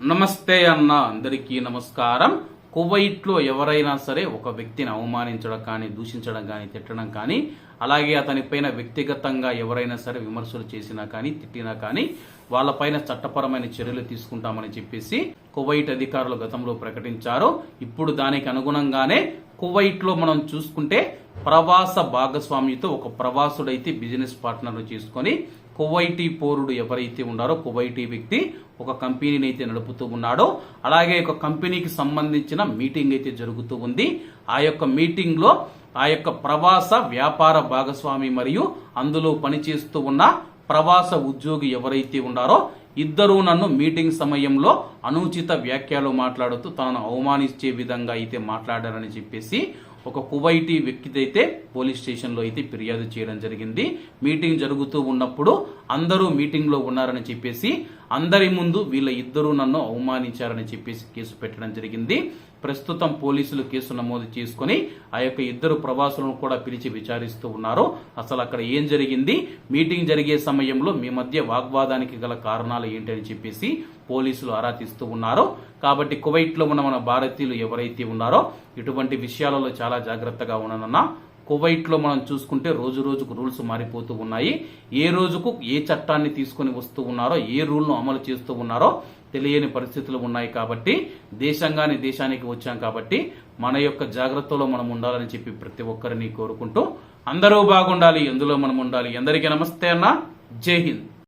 నమస్తే అన్న అందరికీ నమస్కారం. కువైట్లో ఎవరైనా సరే ఒక వ్యక్తిని అవమానించడం కానీ దూషించడం కానీ తిట్టడం కానీ అలాగే అతనిపైన వ్యక్తిగతంగా ఎవరైనా సరే విమర్శలు చేసినా కానీ తిట్టినా కానీ వాళ్ళపైన చట్టపరమైన చర్యలు తీసుకుంటామని చెప్పేసి కువైట్ అధికారులు గతంలో ప్రకటించారు. ఇప్పుడు దానికి అనుగుణంగానే కువైట్లో మనం చూసుకుంటే ప్రవాస భాగస్వామితో ఒక ప్రవాసుడైతే బిజినెస్ పార్ట్నర్ను చేసుకొని కువైటీ పౌరుడు ఎవరైతే ఉన్నారో కువైటీ వ్యక్తి ఒక కంపెనీని అయితే నడుపుతూ ఉన్నాడో అలాగే ఒక కంపెనీకి సంబంధించిన మీటింగ్ అయితే జరుగుతూ ఉంది. ఆ యొక్క మీటింగ్లో ఆ యొక్క ప్రవాస వ్యాపార భాగస్వామి మరియు అందులో పనిచేస్తూ ఉన్న ప్రవాస ఉద్యోగి ఎవరైతే ఉన్నారో ఇద్దరూ నన్ను మీటింగ్ సమయంలో అనుచిత వ్యాఖ్యలు మాట్లాడుతూ తనను అవమానించే విధంగా అయితే మాట్లాడారని చెప్పేసి ఒక కువైటీ వ్యక్తి అయితే పోలీస్ స్టేషన్లో అయితే ఫిర్యాదు చేయడం జరిగింది. మీటింగ్ జరుగుతూ ఉన్నప్పుడు అందరూ మీటింగ్లో ఉన్నారని చెప్పేసి అందరి ముందు వీళ్ళ ఇద్దరూ నన్ను అవమానించారని చెప్పేసి కేసు పెట్టడం జరిగింది. ప్రస్తుతం పోలీసులు కేసు నమోదు చేసుకొని ఆ యొక్క ఇద్దరు ప్రవాసులను కూడా పిలిచి విచారిస్తూ ఉన్నారు. అసలు అక్కడ ఏం జరిగింది? మీటింగ్ జరిగే సమయంలో మీ మధ్య వాగ్వాదానికి గల కారణాలు ఏంటని చెప్పేసి పోలీసులు ఆరా తీస్తూ ఉన్నారు. కాబట్టి కువైట్లో ఉన్న మన భారతీయులు ఎవరైతే ఉన్నారో ఇటువంటి విషయాలలో చాలా చాలా జాగ్రత్తగా ఉండనన్నా కువైట్లో మనం చూసుకుంటే రోజు రోజుకు రూల్స్ మారిపోతూ ఉన్నాయి. ఏ రోజుకు ఏ చట్టాన్ని తీసుకొని వస్తూ ఉన్నారో ఏ రూల్ను అమలు చేస్తూ ఉన్నారో తెలియని పరిస్థితులు ఉన్నాయి కాబట్టి దేశంగానే దేశానికి వచ్చాం కాబట్టి మన యొక్క జాగ్రత్తలో మనం ఉండాలని చెప్పి ప్రతి ఒక్కరిని కోరుకుంటూ అందరూ బాగుండాలి ఎందులో మనం ఉండాలి? అందరికీ నమస్తే అన్న. జై హింద్.